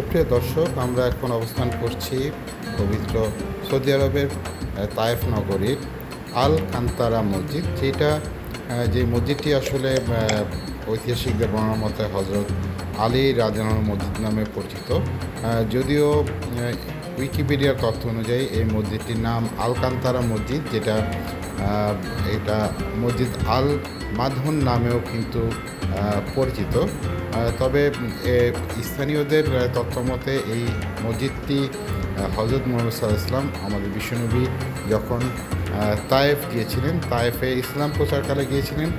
সুপ্রিয় দর্শক, আমরা এখন অবস্থান করছি পবিত্র সৌদি আরবের তায়েফ নগরীর আল কান্তারা মসজিদ, যেটা যে মসজিদটি আসলে ঐতিহাসিকদের বর্ণনা মতে হজরত আলী রাজানোর মসজিদ নামে পরিচিত। যদিও উইকিপিডিয়ার তথ্য অনুযায়ী এই মসজিদটির নাম আল কান্তারা মসজিদ, যেটা এটা মসজিদ আল মাধন নামেও কিন্তু পরিচিত। তবে স্থানীয়দের আহ, তথ্য মতে এই মসজিদটি হজরত মোহাম্মদ সাল্লাহ ইসলাম আমাদের বিশ্বনবী যখন তায়েফ গিয়েছিলেন তায়েফে ইসলাম প্রচারকালে গিয়েছিলেন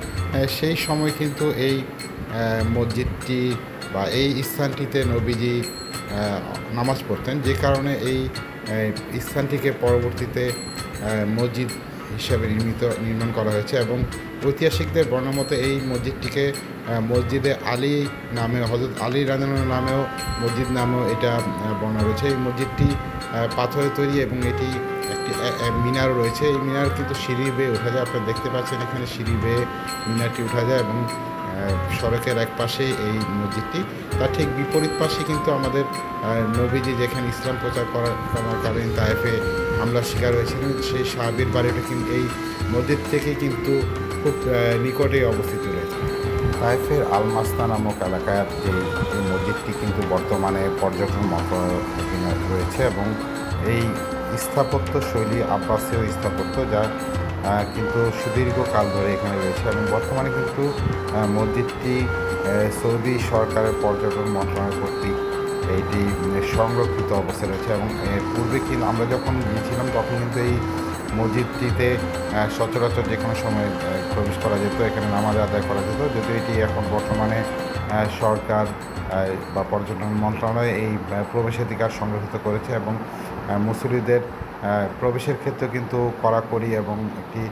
সেই সময় কিন্তু এই মসজিদটি বা এই স্থানটিতে নবীজি নামাজ পড়তেন যে কারণে এই স্থানটিকে পরবর্তীতে মসজিদ হিসাবে নির্মিত, নির্মাণ করা হয়েছে এবং ঐতিহাসিকদের বর্ণমতে এই মসজিদটিকে মসজিদে আলী নামে হজরত আলী রাজানোর নামেও মসজিদ নামেও এটা বর্ণা বর্ণনা রয়েছে। এই মসজিদটি পাথরে তৈরি এবং এটি একটি মিনারও রয়েছে। এই মিনার কিন্তু সিঁড়ি বেয়ে ওঠা যায়। আপনারা দেখতে পাচ্ছেন এখানে সিঁড়ি বেয়ে মিনারটি উঠা যায় এবং সড়কের এক পাশে এই মসজিদটি তার ঠিক বিপরীত পাশে কিন্তু আমাদের নবীজি যেখানে ইসলাম প্রচার করার করাকালীন তাইফে হামলার শিকার হয়েছিলেন, সেই সাহাবির বাড়িটা কিন্তু এই মসজিদ থেকে কিন্তু খুব নিকটেই অবস্থিত রয়েছে। তাইফের আলমাস্তা নামক এলাকার যে মসজিদটি কিন্তু বর্তমানে পর্যটন মন্ত্রণালয়ের অধীনে রয়েছে এবং এই স্থাপত্য শৈলী আব্বাসীয় স্থাপত্য যা কিন্তু সুদীর্ঘকাল ধরে এখানে রয়েছে এবং বর্তমানে কিন্তু মসজিদটি সৌদি সরকারের পর্যটন মন্ত্রণালয় কর্তৃক উম, সংরক্ষিত অবস্থায় রয়েছে এবং পূর্বে কিন্তু আমরা যখন গিয়েছিলাম তখন কিন্তু এই মসজিদটিতে সচরাচর যে কোনো সময় প্রবেশ করা যেত এখানে নামাজ আদায় করা যেত। যদিও এটি এখন বর্তমানে সরকার বা পর্যটন মন্ত্রণালয় এই প্রবেশাধিকার সংরক্ষিত করেছে এবং মুসলিদের প্রবেশের ক্ষেত্রে কিন্তু কড়াকড়ি এবং একটি